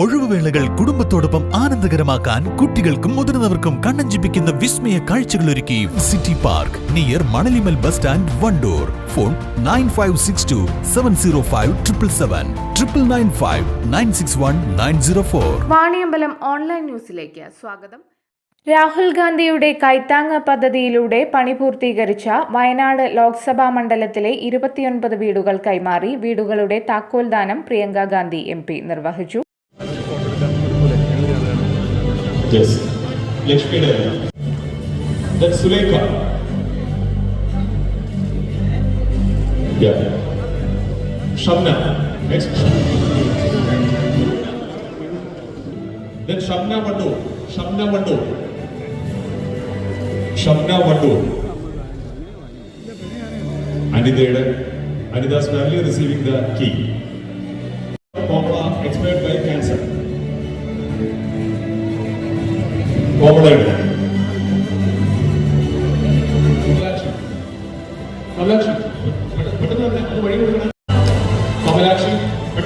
ഒഴിവുവേളകൾ കുടുംബത്തോടൊപ്പം ആനന്ദകരമാക്കാൻ കുട്ടികൾക്കും മുതിർന്നവർക്കും കണ്ണഞ്ചിപ്പിക്കുന്ന വിസ്മയ കാഴ്ചകൾ ഒരുക്കി city park near Manalimal bus stand Wandoor. Phone nine five six two seven zero five triple seven triple nine five nine six one nine zero four. Vaniyambalam online ന്യൂസിലേക്ക് സ്വാഗതം. രാഹുൽ ഗാന്ധിയുടെ കൈത്താങ്ങ് പദ്ധതിയിലൂടെ പണി പൂർത്തീകരിച്ച വയനാട് ലോക്സഭാ മണ്ഡലത്തിലെ ഇരുപത്തിയൊൻപത് വീടുകൾ കൈമാറി വീടുകളുടെ താക്കോൽദാനം പ്രിയങ്ക ഗാന്ധി എം നിർവഹിച്ചു. Yes Lakshmi that Sulekha yeah Shabna next then Shabna వడ్డు Shabna వడ్డు షబ్నా వడ్డు Anideda, Anidas family receiving the key.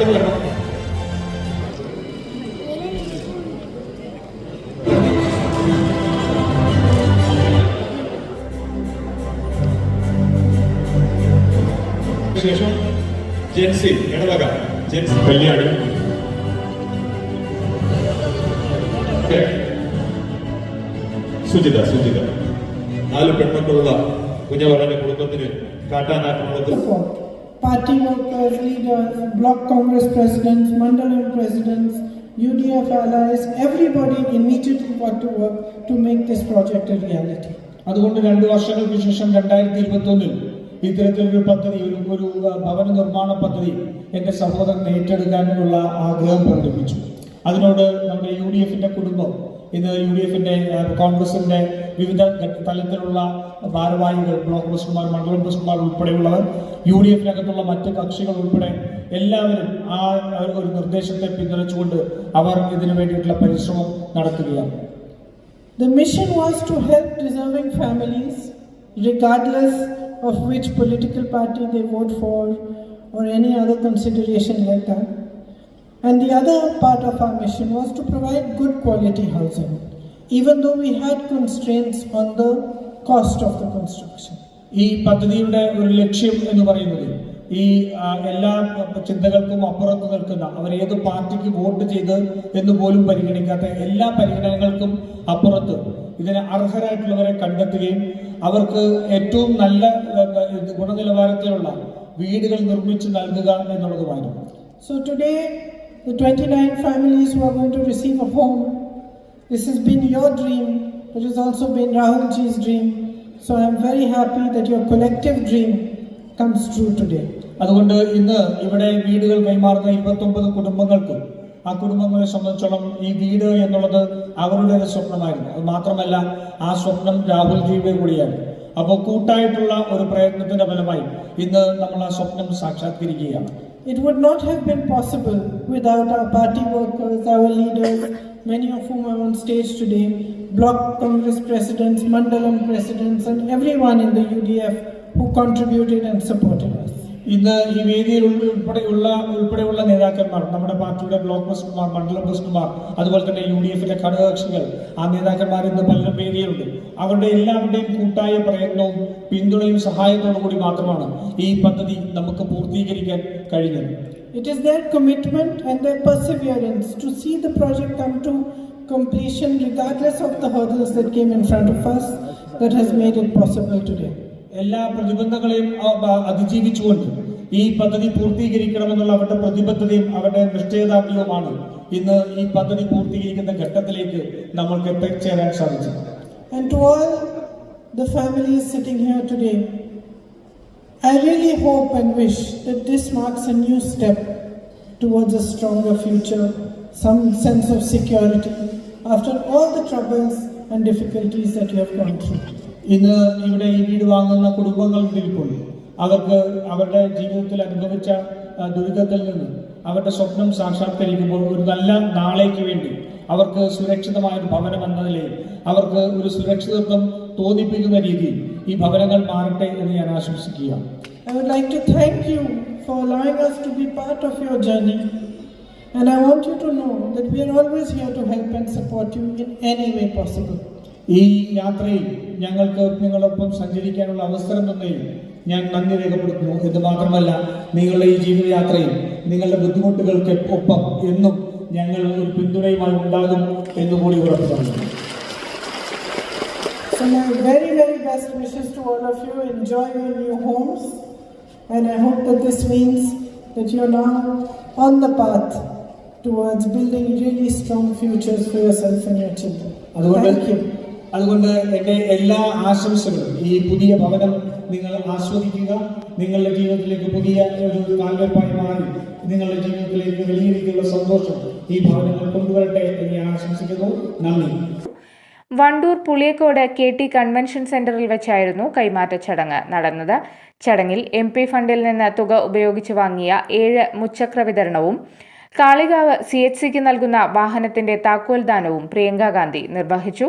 പെട്ടെന്ന് വരണം ശേഷം ജെൻസി ഇടവക. ജെൻസി കല്യാണി. സുജിത സുജിത. നാല് പെൺമക്കളുള്ള കുഞ്ഞവരുടെ കുടുംബത്തിന് കാട്ടാനാക്രമണത്തിൽ party workers, leaders, block congress presidents, mandalam presidents, UDF allies, everybody immediately got to work to make this project a reality. അതുകൊണ്ട് രണ്ട് വർഷങ്ങൾക്ക് ശേഷം രണ്ടായിരത്തി ഇരുപത്തി ഒന്നിൽ ഇത്തരത്തിലൊരു പദ്ധതി ഒരു ഒരു ഭവന നിർമ്മാണ പദ്ധതി എന്റെ സഹോദരൻ ഏറ്റെടുക്കാനുള്ള ആഗ്രഹം പ്രകടിപ്പിച്ചു അതിനോട് നമ്മുടെ യു ഡി എഫിന്റെ കുടുംബം ഇന്ന് യു ഡി എഫിന്റെ കോൺഗ്രസിന്റെ വിവിധ തലത്തിലുള്ള ഭാരവാഹികൾ ബ്ലോക്ക് പ്രസിഡന്റുമാർ മണ്ഡലം പ്രസിഡന്റുമാർ ഉൾപ്പെടെയുള്ളവർ യു ഡി എഫിനകത്തുള്ള മറ്റ് കക്ഷികൾ ഉൾപ്പെടെ എല്ലാവരും ആ ഒരു നിർദ്ദേശത്തെ പിന്തുണച്ചുകൊണ്ട് അവർ ഇതിനു വേണ്ടിയിട്ടുള്ള പരിശ്രമം നടത്തുകയാണ് The mission was to help deserving families, regardless of which political party they vote for or any other consideration like that. And the other part of our mission was to provide good quality housing, even though we had constraints on the cost of the construction. ഈ പദ്ധതിയുടെ ഒരു ലക്ഷ്യം എന്ന് പറയുന്നത് ഈ എല്ലാ ചിന്തകൾക്കും അപ്പുറത്ത് നിൽക്കുന്ന അവർ ഏത് പാർട്ടിക്ക് വോട്ട് ചെയ്ത് എന്ന് പോലും പരിഗണിക്കാത്ത എല്ലാ പരിഗണനകൾക്കും അപ്പുറത്ത് ഇതിന് അർഹരായിട്ടുള്ളവരെ കണ്ടെത്തുകയും അവർക്ക് ഏറ്റവും നല്ല ഗുണനിലവാരത്തിലുള്ള വീടുകൾ നിർമ്മിച്ച് നൽകുക എന്നുള്ളതുമായിരുന്നു so today the 29 families who are going to receive a home, this has been your dream, it has also been Rahul ji's dream. So I am very happy that your collective dream comes true today. അതുകൊണ്ട് ഇന്ന് ഇവിടെ വീടുകൾ കൈമാറുന്ന ഇരുപത്തൊമ്പത് കുടുംബങ്ങൾക്ക് ആ കുടുംബങ്ങളെ സംബന്ധിച്ചോളം ഈ വീട് എന്നുള്ളത് അവരുടെ ഒരു സ്വപ്നമായിരുന്നു അത് മാത്രമല്ല ആ സ്വപ്നം രാഹുൽജിയുടെ കൂടിയാണ് അപ്പോൾ കൂട്ടായിട്ടുള്ള ഒരു പ്രയത്നത്തിന്റെ ഫലമായി ഇന്ന് നമ്മൾ ആ സ്വപ്നം സാക്ഷാത്കരിക്കുകയാണ് It would not have been possible without our party workers, our leaders, many of whom are on stage today, block congress presidents, mandalam presidents, and everyone in the UDF who contributed and supported us. ഇന്ന് ഈ വേദിയിൽ ഉൾപ്പെടെയുള്ള ഉൾപ്പെടെയുള്ള നേതാക്കന്മാർ നമ്മുടെ പാർട്ടിയുടെ block പ്രസിഡന്റുമാർ മണ്ഡലം പ്രസിഡന്റുമാർ അതുപോലെ തന്നെ യു ഡി എഫിന്റെ ഘടകകക്ഷികൾ ആ നേതാക്കന്മാർ ഇന്ന് പലരും വേദിയിലുണ്ട് അവരുടെ എല്ലാവരുടെയും കൂട്ടായ പ്രയത്നവും പിന്തുണയും സഹായത്തോടു കൂടി മാത്രമാണ് ഈ പദ്ധതി നമുക്ക് പൂർത്തീകരിക്കാൻ കഴിഞ്ഞത് It is their commitment and their perseverance to see the project come to completion regardless of the hurdles that came in front of us that has made it possible today. എല്ലാ പ്രതിബന്ധങ്ങളെയും അ- അ- അതിജീവിച്ചുകൊണ്ട് ഈ പദ്ധതി പൂർത്തീകരിക്കണമെന്നുള്ള അവരുടെ പ്രതിബദ്ധതയും അവരുടെ നിശ്ചയദാർഢ്യവുമാണ് ഇന്ന് ഈ പദ്ധതി പൂർത്തീകരിക്കുന്ന ഘട്ടത്തിലേക്ക് നമ്മൾക്ക് എത്തിച്ചേരാൻ സാധിച്ചത് And to all the families sitting here today, I really hope and wish that this marks a new step towards a stronger future, some sense of security after all the troubles and difficulties that you have gone through. ഇന്ന് ഇവിടെ ഈ വീട് വാങ്ങുന്ന കുടുംബങ്ങൾ ഇപ്പോൾ അവർക്ക് അവരുടെ ജീവിതത്തിൽ അനുഭവിച്ച ദുരിതത്തിൽ നിന്ന് അവരുടെ സ്വപ്നം സാക്ഷാത്കരിക്കുമ്പോൾ ഒരു നല്ല നാളേക്ക് വേണ്ടി അവർക്ക് സുരക്ഷിതമായ ഒരു ഭവനം എന്ന നിലയിൽ അവർക്ക് ഒരു സുരക്ഷിതത്വം തോന്നിപ്പിക്കുന്ന രീതിയിൽ ഈ ഭവനങ്ങൾ മാറട്ടെ എന്ന് ഞാൻ ആശംസിക്കുകയാണ് I would like to thank you for allowing us to be part of your journey. And I want you to know that we are always here to help and support you in any way possible. ഈ യാത്രയിൽ ഞങ്ങൾക്ക് നിങ്ങളൊപ്പം സഞ്ചരിക്കാനുള്ള അവസരം തന്നതിൽ ഞാൻ നന്ദി രേഖപ്പെടുത്തുന്നു എന്ന് മാത്രമല്ല നിങ്ങളുടെ ഈ ജീവിതയാത്രയിൽ നിങ്ങളുടെ ബുദ്ധിമുട്ടുകൾക്ക് ഒപ്പം എന്നും ഞങ്ങൾ ഒരു പിന്തുണയുമായി ഉണ്ടാകും എന്നുകൂടി ഉറപ്പ് So my very, very best wishes to all of you. Enjoy your new homes. And I hope that this means that you're now on the path towards building really strong futures for yourself and your children. Thank you. അതുകൊണ്ട് എന്റെ എല്ലാ ആശംസകളും ഈ പുതിയ ഭവനം നിങ്ങൾ ആസ്വദിക്കുക നിങ്ങളുടെ ജീവിതത്തിലേക്ക് പുതിയ ഒരു കാൽവെപ്പായി മാറി നിങ്ങളുടെ ജീവിതത്തിലേക്ക് വലിയ രീതിയിലുള്ള സന്തോഷം ഈ ഭവനങ്ങൾ കൊണ്ടുവരട്ടെ എന്ന് ഞാൻ ആശംസിക്കുന്നു നന്ദി Wandoor Puliyakkode K T convention സെന്ററിൽ വെച്ചായിരുന്നു കൈമാറ്റ ചടങ്ങ് നടന്നത്. ചടങ്ങിൽ എം പി ഫണ്ടിൽ നിന്ന് തുക ഉപയോഗിച്ച് വാങ്ങിയ ഏഴ് മുച്ചക്ര വിതരണവും കാളികാവ് സി എച്ച് സിക്ക് നൽകുന്ന വാഹനത്തിന്റെ താക്കോൽദാനവും പ്രിയങ്ക ഗാന്ധി നിർവഹിച്ചു.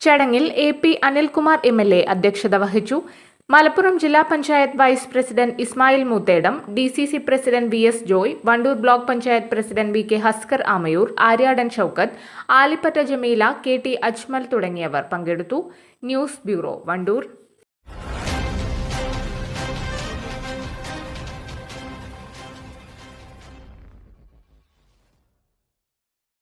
ചടങ്ങിൽ A P Anilkumar M L A അധ്യക്ഷത വഹിച്ചു മലപ്പുറം ജില്ലാ panchayat vice president Ismail Moothedam D C C president V S Joy Vandoor block panchayat president V K Haskar Amayur Aryadan Shoukath Alipatta Jameela K T Ajmal തുടങ്ങിയവർ പങ്കെടുത്തു. News bureau Vandoor.